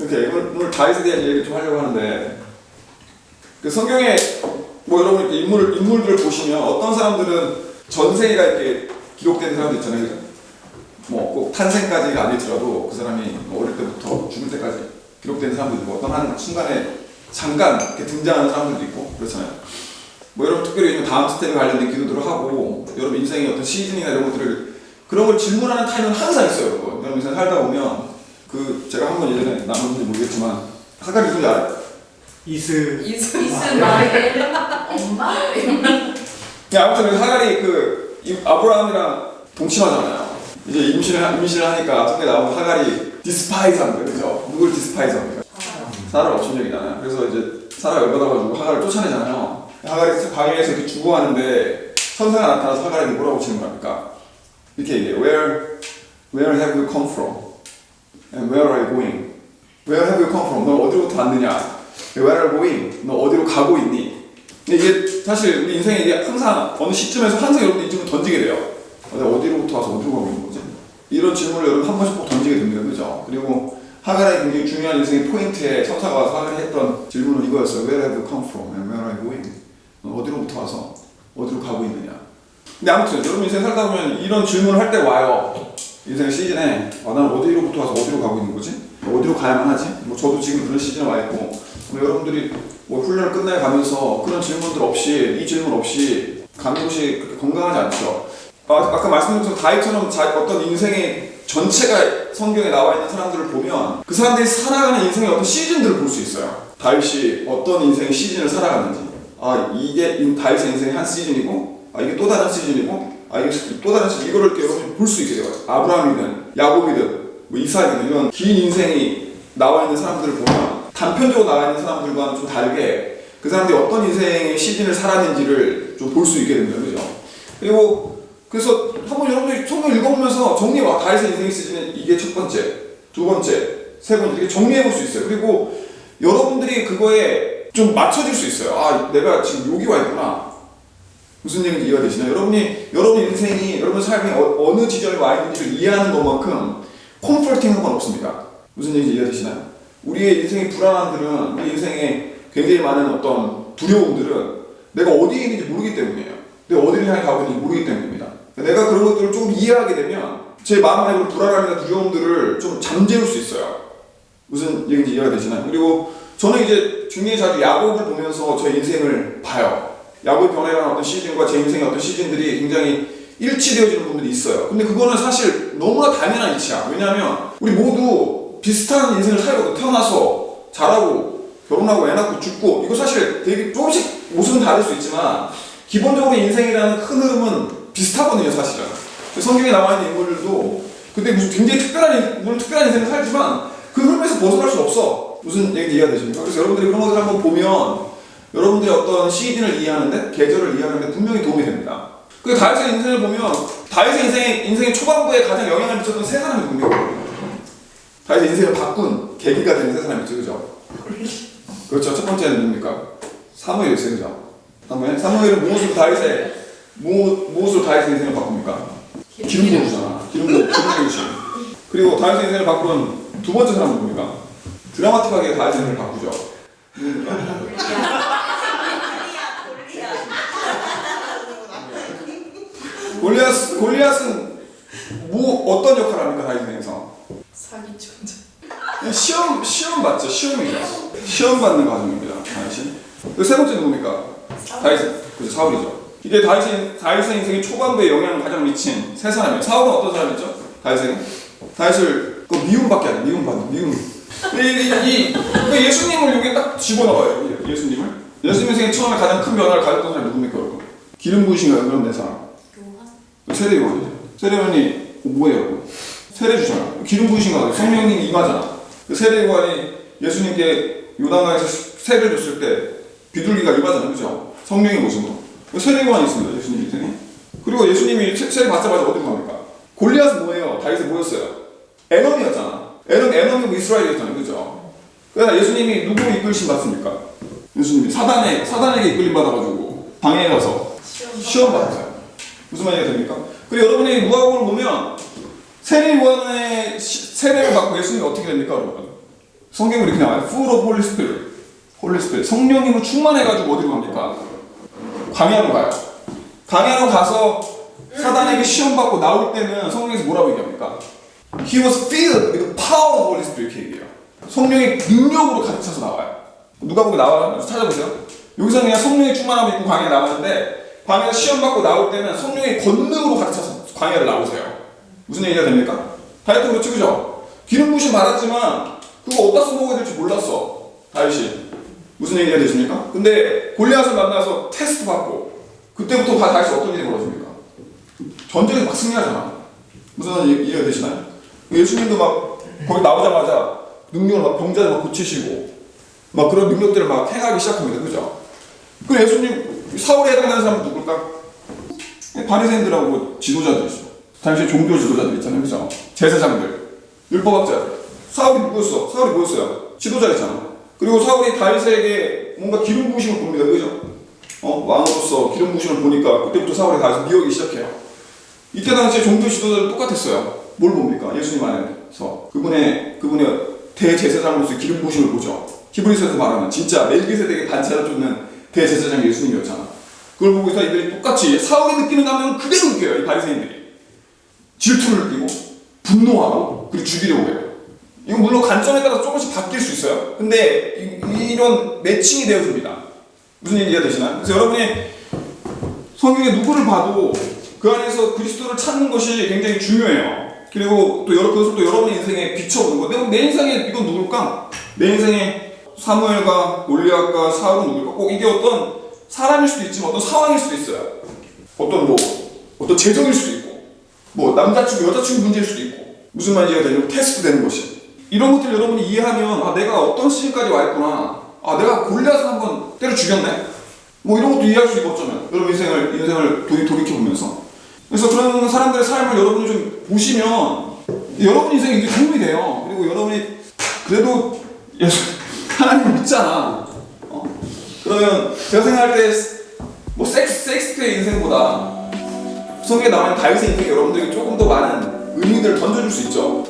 이렇게 오늘, 오늘 다윗에 대한 얘기를 좀 하려고 하는데 그 성경에 뭐 여러분 인물 인물들을 보시면 어떤 사람들은 전생이가 이렇게 기록된 사람도 있잖아요, 그죠? 뭐꼭 탄생까지가 아니더라도 그 사람이 뭐 어릴 때부터 죽을 때까지 기록된 사람도 있고 어떤 한 순간에 잠깐 이렇게 등장하는 사람들도 있고 그렇잖아요. 뭐 여러분 특별히 다음 스텝에 관련된 기도들을 하고 여러분 인생의 어떤 시즌이나 이런 것들을 그런 걸 질문하는 타임은 항상 있어요. 여러분 인생 살다 보면 그 제가 한 번 예전에 나눴는지 모르겠지만 하가리 누군지 알아요? 이스 이스 마엘 엄마? 야, 아무튼 그 하갈이 그 이- 아브라함이랑 동침하잖아요. 이제 임신을 하- 임신을 하니까 성에 나오면 하갈이 디스파이즈합니다, 그죠? 누굴 디스파이즈합니까? 사라를 없인 적이잖아요. 그래서 이제 사라가 열받아가지고 하갈을 쫓아내잖아요. 하갈이 광야에서 이렇게 죽어가는데 천사가 나타나서 하갈에게 뭐라고 질문합니까? 이렇게 얘기해요. Where, where have you come from? And where are you going? Where have you come from? 너 어디로부터 왔느냐? Where are you going? 너 어디로 가고 있니? 근데 이게 사실 우리 인생에 이게 항상 어느 시점에서 항상 여러분들 이 질문 던지게 돼요. 어, 내가 어디로부터 와서 어디로 가고 있는 거지? 이런 질문을 여러분 한 번씩 꼭 던지게 됩니다. 그죠? 그리고 하갈의 굉장히 중요한 인생의 포인트에 천사가 와서 하갈이 했던 질문은 이거였어요. Where have you come from? And where are you going? 너 어디로부터 와서 어디로 가고 있느냐? 근데 아무튼 여러분 인생 살다 보면 이런 질문을 할 때 와요. 인생 시즌에 아, 난 어디로부터 와서 어디로 가고 있는 거지? 어디로 가야만 하지? 뭐 저도 지금 그런 시즌에 와 있고 뭐 여러분들이 뭐 훈련을 끝내 가면서 그런 질문들 없이 이 질문 없이 가는 것이 그렇게 건강하지 않죠. 아, 아까 말씀드린 다이처럼 자, 어떤 인생의 전체가 성경에 나와 있는 사람들을 보면 그 사람들이 살아가는 인생의 어떤 시즌들을 볼 수 있어요. 다윗이 어떤 인생의 시즌을 살아갔는지 아 이게 인- 다윗의 인생의 한 시즌이고 아 이게 또 다른 시즌이고 아 이게 또 다른 시즌 이거를 이렇게 여러분이 볼 수 있게 돼요. 아브라함이든 야곱이든 뭐 이삭이든 이런 긴 인생이 나와 있는 사람들을 보면 단편적으로 나와 있는 사람들과는 좀 다르게 그 사람들이 어떤 인생의 시즌을 살았는지를 좀 볼 수 있게 됩니다. 그죠? 그리고 그래서 한번 여러분들이 성경 읽어보면서 정리 와 다윗의 인생의 시즌은 이게 첫 번째, 두 번째, 세 번째 이렇게 정리해 볼 수 있어요. 그리고 여러분들이 그거에 좀 맞춰질 수 있어요. 아 내가 지금 여기 와 있구나. 무슨 얘기인지 이해가 되시나요? 여러분이 여러분 인생이 여러분 삶이 어, 느 지점에 와 있는지를 이해하는 것만큼 컴포팅한 건 없습니다. 무슨 얘기인지 이해가 되시나요? 우리의 인생의 불안함들은 우리 인생에 굉장히 많은 어떤 두려움들은 내가 어디에 있는지 모르기 때문이에요. 내가 어디를 향해 가고 있는지 모르기 때문입니다. 내가 그런 것들을 조금 이해하게 되면 제 마음 안에 불안함이나 두려움들을 좀 잠재울 수 있어요. 무슨 얘기인지 이해가 되시나요? 그리고 저는 이제 중요히 자주 야곱을 보면서 제 인생을 봐요. 야곱의 변해가는 어떤 시즌과 제 인생의 어떤 시즌들이 굉장히 일치되어지는 부분들이 있어요. 근데 그거는 사실 너무나 당연한 이치야. 왜냐하면 우리 모두 비슷한 인생을 살거든. 태어나서 자라고 결혼하고 애 낳고 죽고 이거 사실 되게 조금씩 모습은 다를 수 있지만 기본적으로 인생이라는 큰 흐름은 비슷하거든요, 사실은. 성경에 나와 있는 인물들도 근데 무슨 굉장히 특별한 인- 물론 특별한 인생을 살지만 그 흐름에서 벗어날 수 없어. 무슨 얘기 이해가 되십니까? 그래서 여러분들이 그런 것을 한번 보면 여러분들이 어떤 시즌을 이해하는데 계절을 이해하는데 분명히 도움이 됩니다. 그 다윗의 인생을 보면 다윗의 인생의 인생의 초반부에 가장 영향을 미쳤던 세 사람이 누구예요? 다윗의 인생을 바꾼 계기가 되는 세 사람이 있죠, 그죠? 그렇죠. 첫 번째는 누굽니까? 사무엘이었어요, 그죠? 사무엘. 사무엘은 무엇으로 다윗의 무, 무엇으로 다윗의 인생을 바꿉니까? 기름 부어주잖아. 기름 부어주시. 그리고 다윗의 인생을 바꾼 두 번째 사람은 누굽니까? 드라마틱하게 다윗의 인생을 바꾸죠. 누굽니까? 골리앗, 골리앗은 뭐 어떤 역할을 합니까 다윗 인생에서? 사기 존재. 시험 시험 받죠. 시험이죠 시험 받는 과정입니다. 다윗이 그세 번째 누굽니까? 다윗 그죠 사울이죠. 이게 다윗의 다윗의 인생의 초반부에 영향을 가장 미친 세 사람이에요. 사울은 어떤 사람이죠? 다윗에게 다윗을 그 미움받게 하는 미움받는 미움. 이, 이, 이그 예수님을 여기 딱 집어넣어요. 예- 예수님을. 예수님 인생의 처음에 가장 큰 변화를 가졌던 사람이 누굽니까 기름 부으신 그런 내 사람 요한 세례요한이죠. 세례요한이 뭐예요? 세례 주잖아. 기름 부으신 거 성령님이 임하잖아. 그 세례요한이 예수님께 요단강에서 세례를 줬을 때 비둘기가 임하잖아. 그죠? 성령의 모습으로. 그 세례요한이 있습니다. 예수님 인생에. 그리고 예수님이 세- 세례 받자마자 어디로 갑니까? 골리앗은 뭐예요? 다윗이 뭐였어요? 에넘이었잖아. 에넘, 에넘이 뭐 이스라엘이었잖아요. 그죠? 그래서 예수님이 누구 이끌심 받습니까? 예수님이 사단에, 사단에게 이끌림 받아가지고 방에 가서 시험 시험 받았어요. 무슨 말이 됩니까? 그리고 여러분이 무화과를 보면 세례 요한의 시- 세례를 받고 예수님이 어떻게 됩니까, 여러분? 성경에 이렇게 나와요. Full of Holy Spirit. 성령님을 충만해가지고 어디로 갑니까? 광야로 가요. 광야로 가서 사단에게 시험 받고 나올 때는 성령에서 뭐라고 얘기합니까? He was filled with power of Holy Spirit 이렇게 얘기해요. 성령의 능력으로 가득 차서 나와요. 누가 보고 나와요? 찾아보세요. 여기서 그냥 성령의 충만함이 있고 광야에 나오는데 광야에서 시험 받고 나올 때는 성령의 권능으로 가득 차서 광야를 나오세요. 무슨 얘기가 됩니까? 다이어트 그렇죠, 그죠? 기름 부심 받았지만 그거 어디다 써먹어야 될지 몰랐어. 다윗이. 무슨 얘기가 되십니까? 근데 골리앗을 만나서 테스트 받고 그때부터 다- 다윗이 어떤 일이 벌어집니까? 전쟁에 막 승리하잖아. 무슨 이해가 되시나요? 예수님도 막 거기 나오자마자 능력을 막 병자를 막 고치시고 막 그런 능력들을 막 행하기 시작합니다. 그죠? 그 예수님 사울에 해당되는 사람은 누굴까? 바리새인들하고 지도자들이죠. 당시 종교 지도자들 있잖아요. 그죠? 제사장들, 율법학자들. 사울이 누구였어? 사울이 뭐였어요? 지도자였잖아. 그리고 사울이 다윗에게 뭔가 기름 부으심을 봅니다. 그죠? 어, 왕으로서 기름 부으심을 보니까 그때부터 사울이 다윗을 미워하기 시작해요. 이때 당시에 종교 지도자들 똑같았어요. 뭘 봅니까? 예수님 안에서 그분의 그분의 대제사장으로서 기름 부으심을 보죠. 히브리서에서 말하는 진짜 멜기세덱의 반차를 쫓는 대제사장 예수님이었잖아. 그걸 보고 있어 이들이 똑같이 사울이 느끼는 감정은 그대로 느껴요. 이 바리새인들이 질투를 느끼고 분노하고 그리고 죽이려고 해요. 이건 물론 관점에 따라서 조금씩 바뀔 수 있어요. 근데 이, 런 매칭이 되어집니다. 무슨 얘기가 되시나요? 그래서 여러분이 성경에 누구를 봐도 그 안에서 그리스도를 찾는 것이 굉장히 중요해요. 그리고 또 여러 그것을 또 여러분의 인생에 비춰보는 거. 내, 내 인생에 이건 누굴까? 내 인생에 사무엘과 올리앗과 사울은 누굴까? 꼭 이게 어떤 사람일 수도 있지만 어떤 상황일 수도 있어요. 어떤 뭐 어떤 재정일 수도 있고 뭐 남자친구 여자친구 문제일 수도 있고 무슨 말인지가 되냐면 테스트 되는 것이. 이런 것들 여러분이 이해하면 아 내가 어떤 시즌까지 와 있구나. 아 내가 골리앗을 한번 때려 죽였네? 뭐 이런 것도 이해할 수 있고 어쩌면. 여러분 인생을 인생을 돌이, 돌이켜 보면서. 그래서 그런 사람들의 삶을 여러분이 좀 보시면 여러분 인생에 이게 도움이 돼요. 그리고 여러분이 그래도 예수 하나님 믿잖아 어? 그러면 제가 생각할 때 뭐 섹스 섹스의 인생보다 성경에 나오는 다윗의 인생이 여러분들에게 조금 더 많은 의미들을 던져줄 수 있죠.